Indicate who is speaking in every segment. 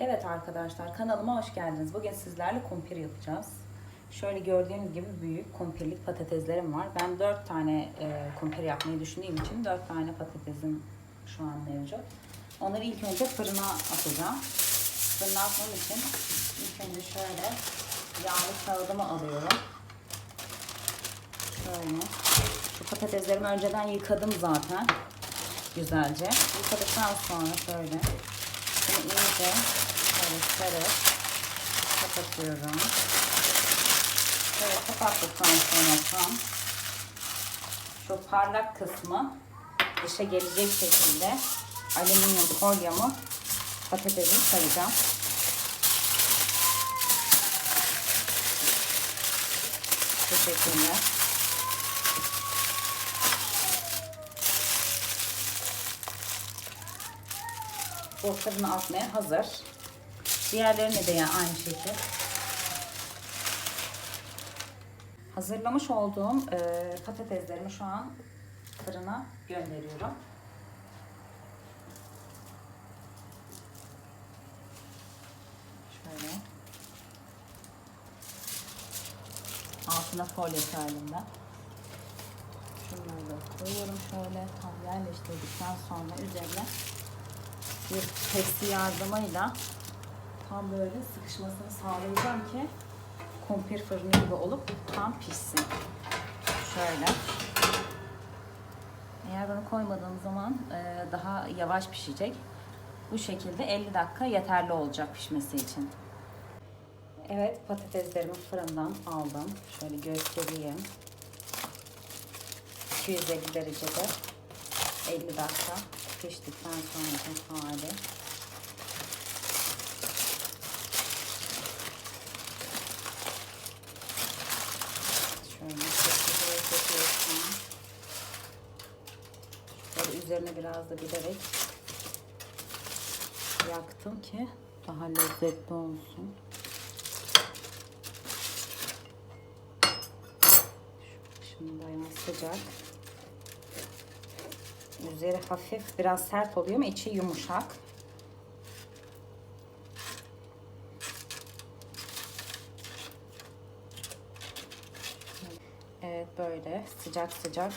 Speaker 1: Evet arkadaşlar kanalıma hoş geldiniz. Bugün sizlerle kumpir yapacağız. Şöyle gördüğünüz gibi büyük kumpirlik patateslerim var. Ben 4 tane e, kumpir yapmayı düşündüğüm için 4 tane patatesim şu an mevcut. Onları ilk önce fırına atacağım. Fırına atmam için ilk önce şöyle yağlı kağıdımı alıyorum. Şöyle. Şu patateslerimi önceden yıkadım zaten. Güzelce. Yıkadıktan sonra şöyle bunu iyice sarıp kapatıyorum. Böyle kapattıktan sonra tam şu parlak kısmı dışa gelecek şekilde alüminyum folyomu patatesi saracağım. Bu şekilde. Bu fırına atmaya hazır. Diğerlerini de yine aynı şekilde. Hazırlamış olduğum e, patateslerimi şu an fırına gönderiyorum. Şöyle. Altına folyo halinde. Şunları da koyuyorum şöyle tam yerleştirdikten sonra üzerine bir tepsi yardımıyla tam böyle sıkışmasını sağlayacağım ki kumpir fırını gibi olup tam pişsin. Şöyle. Eğer bunu koymadığım zaman e, daha yavaş pişecek. Bu şekilde 50 dakika yeterli olacak pişmesi için. Evet patateslerimi fırından aldım. Şöyle göstereyim. 250 derecede 50 dakika piştikten sonra hali. Şöyle köpürüyor, köpürüyor. Böyle üzerine biraz da bilerek yaktım ki daha lezzetli olsun. Şimdi bayağı sıcak. Üzeri hafif biraz sert oluyor ama içi yumuşak. Evet böyle sıcak sıcak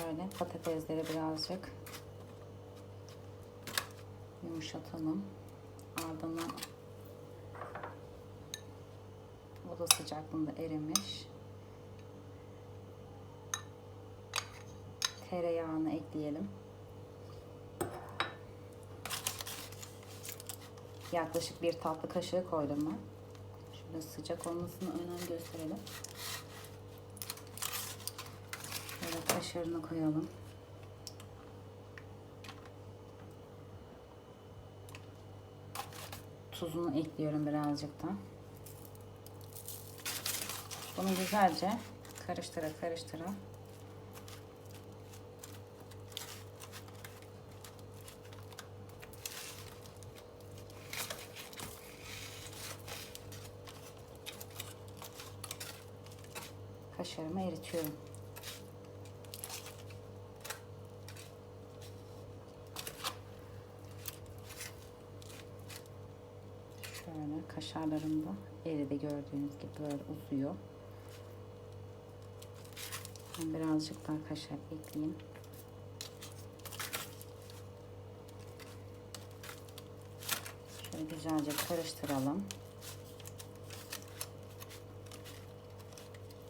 Speaker 1: şöyle patatesleri birazcık yumuşatalım. Ardından oda sıcaklığında erimiş. tereyağını ekleyelim. Yaklaşık bir tatlı kaşığı koydum ben. Şöyle sıcak olmasına önem gösterelim. Şöyle kaşarını koyalım. Tuzunu ekliyorum birazcık da. Bunu güzelce karıştıra karıştıra kaşarımı eritiyorum. Şöyle kaşarlarım da eridi gördüğünüz gibi böyle uzuyor. Ben birazcık daha kaşar ekleyeyim. Şöyle güzelce karıştıralım.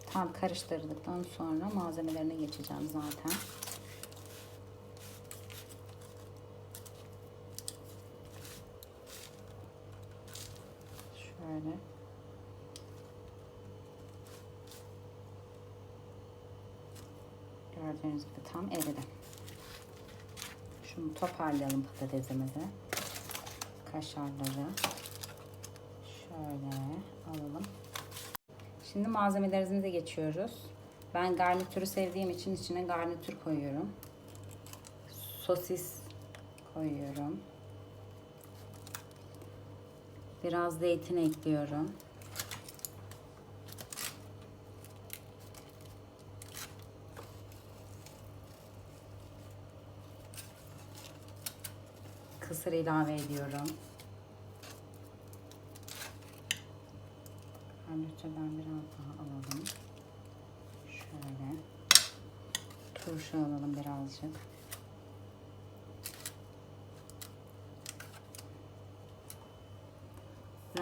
Speaker 1: Tam karıştırdıktan sonra malzemelerine geçeceğim zaten. Şöyle. Gördüğünüz gibi tam eridi. Şunu toparlayalım patatesimizi. Kaşarları. Şöyle alalım. Şimdi malzemelerimize geçiyoruz. Ben garnitürü sevdiğim için içine garnitür koyuyorum. Sosis koyuyorum. Biraz zeytin ekliyorum. kısır ilave ediyorum. Harlıçadan biraz daha alalım. Şöyle. Turşu alalım birazcık.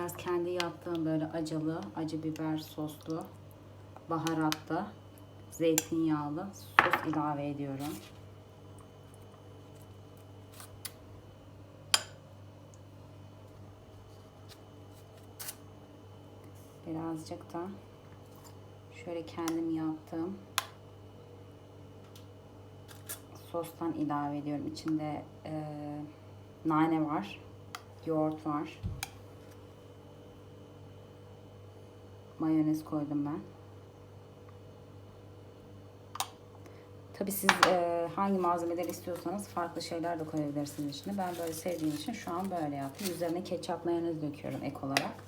Speaker 1: Biraz kendi yaptığım böyle acılı, acı biber soslu, baharatlı, zeytinyağlı sos ilave ediyorum. Birazcık da şöyle kendim yaptığım sostan ilave ediyorum. İçinde e, nane var, yoğurt var. Mayonez koydum ben. Tabi siz e, hangi malzemeleri istiyorsanız farklı şeyler de koyabilirsiniz içine. Ben böyle sevdiğim için şu an böyle yaptım. Üzerine ketçap mayonez döküyorum ek olarak.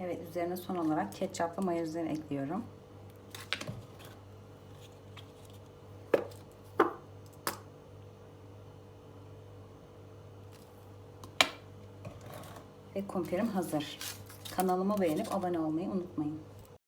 Speaker 1: Evet üzerine son olarak ketçaplı mayonezleri ekliyorum. Ve kumpirim hazır. Kanalımı beğenip abone olmayı unutmayın.